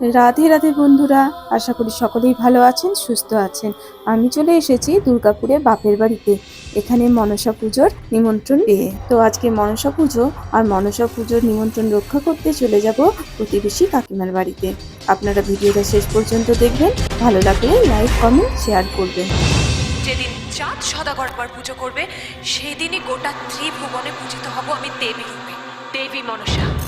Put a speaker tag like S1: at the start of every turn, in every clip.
S1: রাধে রাধে বন্ধুরা, আশা করি সকলেই ভালো আছেন, সুস্থ আছেন। আমি চলে এসেছি দুর্গাপুরে বাপের বাড়িতে, এখানে মনসা পুজোর নিমন্ত্রণ পেয়ে। তো আজকে মনসা পুজো আর মনসা পুজোর নিমন্ত্রণ রক্ষা করতে চলে যাব প্রতিবেশী কাকিমার বাড়িতে। আপনারা ভিডিওটা শেষ পর্যন্ত দেখবেন, ভালো লাগলে লাইক, কমেন্ট, শেয়ার করবেন।
S2: যেদিন চাঁদ সদাগর পর পুজো করবে সেই দিনই গোটা ত্রিভুবনে পূজিত হব আমি দেবী রূপে। দেবী মনসা।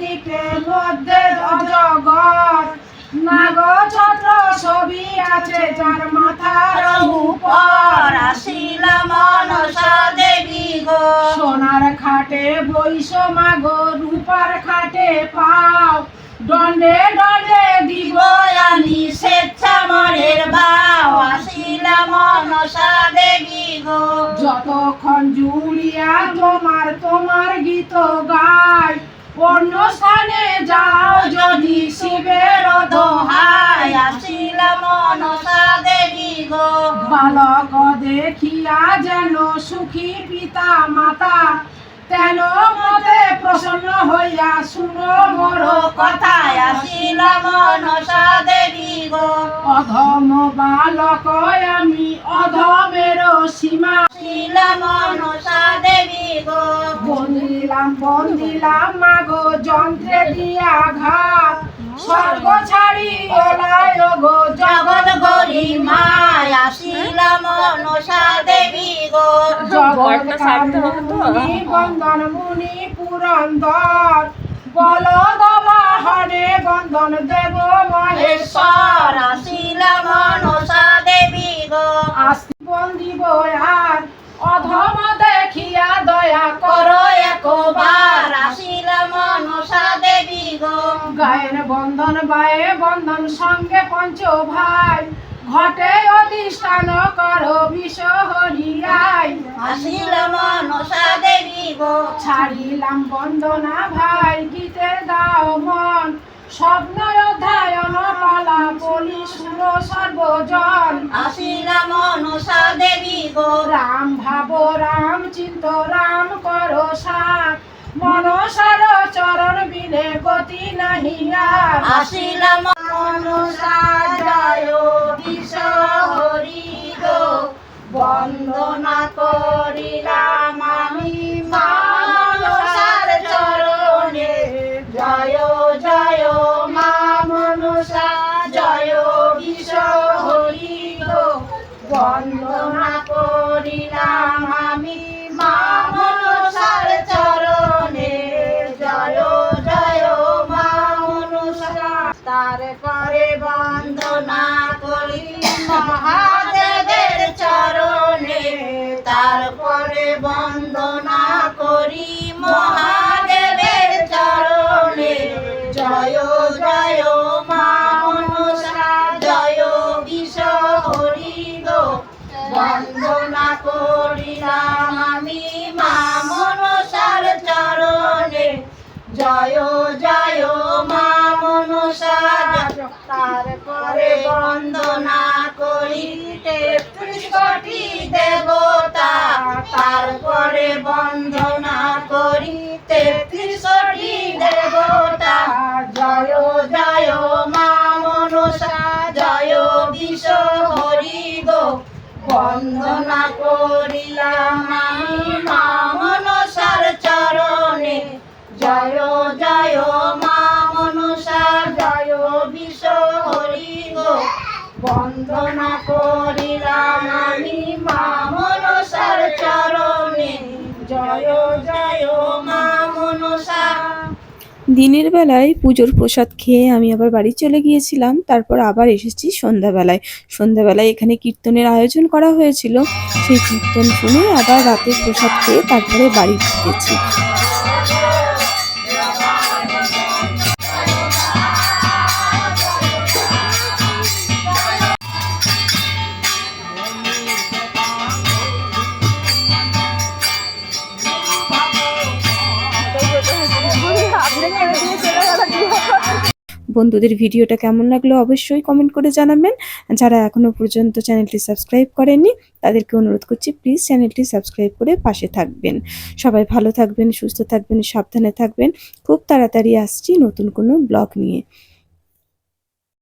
S3: দিকে মধ্যে অজগর। নাগ ছত্র ছবি আছে যার মাথার উপর।
S4: পর আসিল মনসা দেবী গো।
S3: সোনার খাটে বৈশ মাগো রূপার খাটে পাও। দণ্ডে দণ্ডে দিব
S4: আমি স্বেচ্ছা মরের বাও আসিল মনসা দেবী গো।
S3: যতক্ষণ জুড়িয়া তোমার তোমার গীত গায় অন্য স্থানে যাও যদি শিবের দোহাই
S4: আসিলাম দেবী গো।
S3: বালক দেখিয়া যেন সুখী পিতা মাতা, তেন মতে প্রসন্ন হইয়া শুনো মোর
S4: কথায় আসিলাম মনসা গো
S3: অধম বালক আমি অধমের সীমা।
S4: মনসা দেবী গো।
S3: বন্দিলাম বন্দিলাম মাগো যন্ত্রে দিয়া ঘাত। স্বর্গ ছাড়ি ওলায় গো
S4: জগৎ গরি মায়। আসিল মনসা দেবী গো।
S3: জগৎ মুনি বন্দন মুনি পুরন্দর। বল বাহনে বন্দন দেব মহেশ্বর।
S4: গো
S3: গায়ের বন্ধন বায়ে বন্ধন সঙ্গে পঞ্চ ভাই। ঘটে অধিষ্ঠান কর বিষ হরিয়াই।
S4: আসিল মনসা দেবী গো।
S3: ছাড়িলাম বন্দনা ভাই গীতে দাও মন। স্বপ্ন অধ্যায়ন পালা বলি সুর সর্বজন।
S4: আসিল নসা দেবী গো।
S3: রাম ভাব রাম চিন্ত রাম করো সাত মনসার চরণ বিনে গতি নাহি আর
S4: আসিল মনসা জয় বিষ হরি গো। বন্দনা করিলাম আমি মনসার চরণে। জয় জয় মা মনসা জয় বিষ হরি গো। বন্দনা মহাদেবের চরণে, তারপরে বন্দনা করি। মহাদেবের চরণে, জয় জয়, মা মনসা, জয়, বিষ হরি বন্দনা করিলাম আমি মা মনসার চরণে। জয় জয়, মা মনসা তারপরে বন্দনা কোটি দেবতা, তারপরে বন্দনা করি তেত্রিশ কোটি দেবতা। জয় জয়, মা মনসা, জয়, বিষ হরি গো। বন্দনা করিলাম আমি মা মনসার চরণে। জয় জয়, মা মনসা, জয়, বিষ বন্দনা করিলাম আমি চরণে। জয় জয়
S1: দিনের বেলায় পুজোর প্রসাদ খেয়ে আমি আবার বাড়ি চলে গিয়েছিলাম, তারপর আবার এসেছি সন্ধ্যাবেলায়। সন্ধ্যাবেলায় এখানে কীর্তনের আয়োজন করা হয়েছিল। সেই কীর্তন শুনে আবার রাতের প্রসাদ খেয়ে তারপরে বাড়ি ফিরেছি। বন্ধুদের ভিডিওটা কেমন লাগল অবশ্যই কমেন্ট করে জানাবেন। যারা এখনও পর্যন্ত চ্যানেলটি সাবস্ক্রাইব করেননি, তাদেরকে অনুরোধ করছি প্লিজ চ্যানেলটি সাবস্ক্রাইব করে পাশে থাকবেন। সবাই ভালো থাকবেন, সুস্থ থাকবেন, সাবধানে থাকবেন। খুব তাড়াতাড়ি আসছি নতুন কোনো ব্লগ নিয়ে।